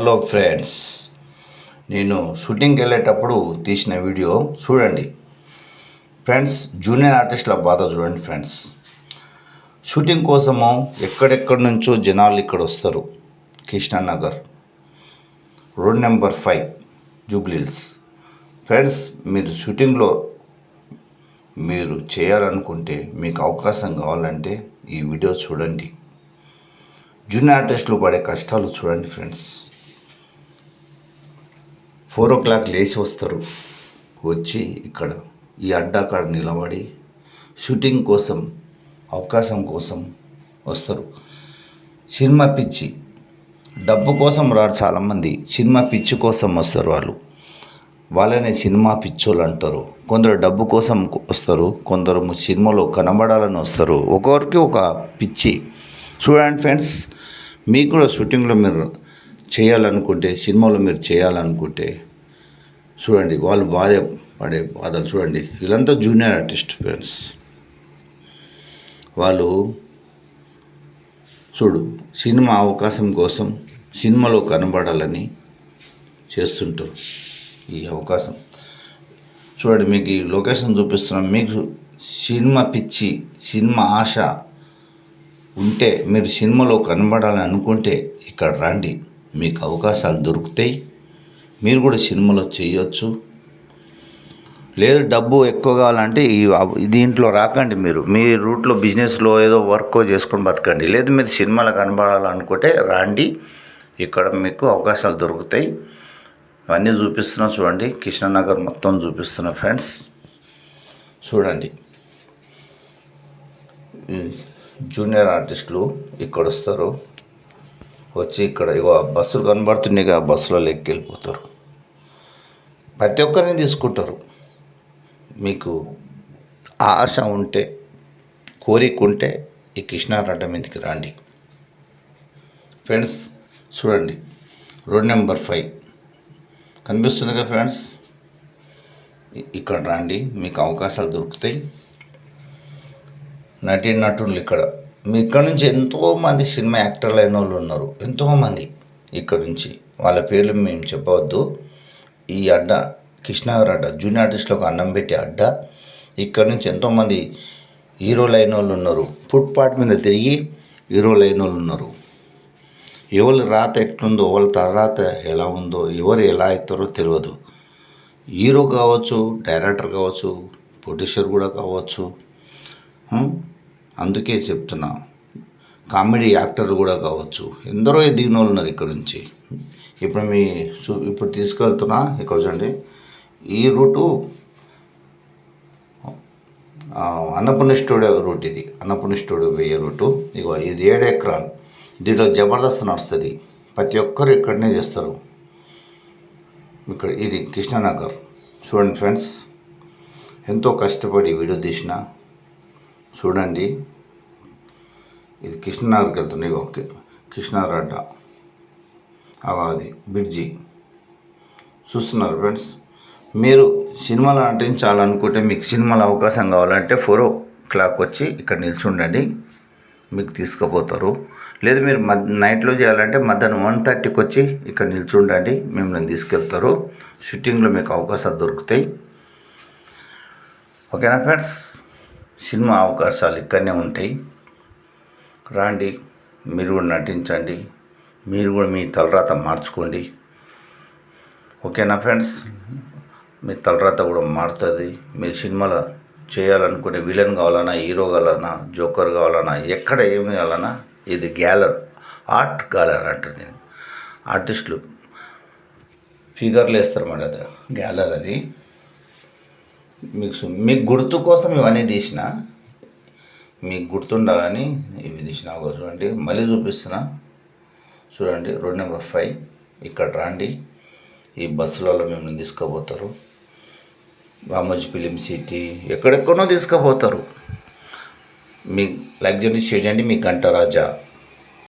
Hello friends నేను షూటింగ్కి వెళ్ళేటప్పుడు తీసిన వీడియో చూడండి. ఫ్రెండ్స్ జూనియర్ ఆర్టిస్టుల బాధ చూడండి ఫ్రెండ్స్. షూటింగ్ కోసము ఎక్కడెక్కడి నుంచో జనాలు ఇక్కడ వస్తారు. Krishnanagar road number five Jubilee Hills friends మీరు షూటింగ్లో మీరు చేయాలనుకుంటే మీకు అవకాశం కావాలంటే ఈ వీడియో చూడండి. జూనియర్ ఆర్టిస్టులు పడే కష్టాలు చూడండి ఫ్రెండ్స్. ఫోర్ ఓ క్లాక్ లేచి వస్తారు. వచ్చి ఇక్కడ ఈ అడ్డా కాడ నిలబడి షూటింగ్ కోసం అవకాశం కోసం వస్తారు. సినిమా పిచ్చి. డబ్బు కోసం రాడు చాలామంది. సినిమా పిచ్చి కోసం వస్తారు వాళ్ళు. వాళ్ళనే సినిమా పిచ్చోళ్ళు అంటారు. కొందరు డబ్బు కోసం వస్తారు. కొందరు సినిమాలో కనబడాలని వస్తారు. ఒక్కొక్కరికి ఒక పిచ్చి. చూడండి ఫ్రెండ్స్ మీకు కూడా షూటింగ్లో మీరు చేయాలనుకుంటే సినిమాలో మీరు చేయాలనుకుంటే చూడండి వాళ్ళు బాధ పడే బాధలు చూడండి. వీళ్ళంతా జూనియర్ ఆర్టిస్ట్ ఫ్రెండ్స్. వాళ్ళు చూడు సినిమా అవకాశం కోసం సినిమాలో కనబడాలని చేస్తుంటారు ఈ అవకాశం. చూడండి మీకు ఈ లొకేషన్ చూపిస్తున్నాం మీకు సినిమా పిచ్చి సినిమా ఆశ ఉంటే మీరు సినిమాలో కనబడాలని అనుకుంటే ఇక్కడ రండి. మీకు అవకాశాలు దొరుకుతాయి. మీరు కూడా సినిమాలో చేయొచ్చు. లేదు డబ్బు ఎక్కువ కావాలంటే ఈ దీంట్లో రాకండి మీరు. మీ రూట్లో బిజినెస్లో ఏదో వర్క్ చేసుకొని బతకండి. లేదు మీరు సినిమాలో కనబడాలనుకుంటే రండి. ఇక్కడ మీకు అవకాశాలు దొరుకుతాయి. అవన్నీ చూపిస్తున్నా చూడండి. కృష్ణనగర్ మొత్తం చూపిస్తున్నా ఫ్రెండ్స్. చూడండి. జూనియర్ ఆర్టిస్టులు ఇక్కడ వస్తారు వచ్చి ఇక్కడ ఇగో బస్సులు కనబడుతున్నాయి ఆ బస్సులో ఎక్కి వెళ్ళిపోతారు ప్రతి ఒక్కరిని తీసుకుంటారు. మీకు ఆశ ఉంటే కోరిక ఉంటే ఈ కృష్ణారడ్డ మీదకి రండి. ఫ్రెండ్స్ చూడండి. Road number five. కనిపిస్తుంది కదా ఫ్రెండ్స్? ఇక్కడ రండి. మీకు అవకాశాలు దొరుకుతాయి. నటీ నటులు ఇక్కడ. ఇక్కడ నుంచి ఎంతోమంది సినిమా యాక్టర్లు అయిన వాళ్ళు ఉన్నారు. ఎంతోమంది ఇక్కడ నుంచి. వాళ్ళ పేర్లు మేము చెప్పవద్దు. ఈ అడ్డ కృష్ణాగర్ అడ్డ జూనియర్ ఒక అన్నం పెట్టే అడ్డ. ఇక్కడ నుంచి ఎంతోమంది హీరోలు అయిన వాళ్ళు ఉన్నారు. ఫుట్పాత్ మీద తిరిగి హీరోలు అయిన వాళ్ళు ఉన్నారు. ఎవరి రాత ఎట్లుందో వాళ్ళ తర్వాత ఎలా ఉందో ఎవరు ఎలా అవుతారో తెలియదు. హీరో కావచ్చు డైరెక్టర్ కావచ్చు ప్రొడ్యూసర్ కూడా కావచ్చు. అందుకే చెప్తున్నా. కామెడీ యాక్టర్లు కూడా కావచ్చు. ఎందరో ఎదిగిన వాళ్ళు ఉన్నారు ఇక్కడ నుంచి. ఇప్పుడు మీ చూ- ఇప్పుడు తీసుకెళ్తున్నా ఇక్కడ చూడండి ఈ రూటు ఆ, అన్నపూర్ణ స్టూడియో రూట్ ఇది. అన్నపూర్ణ స్టూడియో పోయే రూటు. ఇగో ఇది ఏడు ఎకరాలు. దీంట్లో జబర్దస్త్ నడుస్తుంది. ప్రతి ఒక్కరు ఇక్కడనే చేస్తారు. ఇక్కడ ఇది కృష్ణానగర్. చూడండి ఫ్రెండ్స్ ఎంతో కష్టపడి వీడియో తీసిన చూడండి. ఇది కృష్ణనగర్కి వెళ్తుంది ఇగో కృష్ణనగర్ అడ్డ అగో అది బ్రిడ్జి చూస్తున్నారు ఫ్రెండ్స్? మీరు సినిమాలు నటించాలనుకుంటే మీకు సినిమాలో అవకాశం కావాలంటే ఫోర్ ఓ క్లాక్ వచ్చి ఇక్కడ నిల్చుండండి. మీకు తీసుకుపోతారు. లేదు మీరు మద్ నైట్లో చేయాలంటే మధ్యాహ్నం వన్ థర్టీకి వచ్చి ఇక్కడ నిల్చుండండి. మిమ్మల్ని తీసుకెళ్తారు. షూటింగ్లో మీకు అవకాశాలు దొరుకుతాయి. ఓకేనా ఫ్రెండ్స్? సినిమా అవకాశాలు ఇక్కడనే ఉంటాయి. రాండి మీరు కూడా నటించండి. మీరు కూడా మీ తలరాత మార్చుకోండి. ఓకేనా ఫ్రెండ్స్? మీ తలరాత కూడా మారుతుంది. మీరు సినిమాలో చేయాలనుకునే విలన్ కావాలన్నా హీరో కావాలన్నా జోకర్ కావాలన్నా ఎక్కడ ఏమి కావాలన్నా ఇది గ్యాలర్ ఆర్ట్ గ్యాలర్ అంటారు దీన్ని. ఆర్టిస్టులు ఫిగర్లు వేస్తారు మరి అది గ్యాలర్ అది. మీకు మీకు గుర్తు కోసం ఇవన్నీ తీసిన మీకు గుర్తుండాలని ఇవి తీసిన ఒక చూడండి మళ్ళీ చూపిస్తున్నా. చూడండి రోడ్ నెంబర్ ఫైవ్ ఇక్కడ రండి. ఈ బస్సులలో మిమ్మల్ని తీసుకుపోతారు. రామోజీ ఫిలిం సిటీ ఎక్కడెక్కడో తీసుకుపోతారు. మీ లగ్జరీ చేయండి మీ గంట రాజా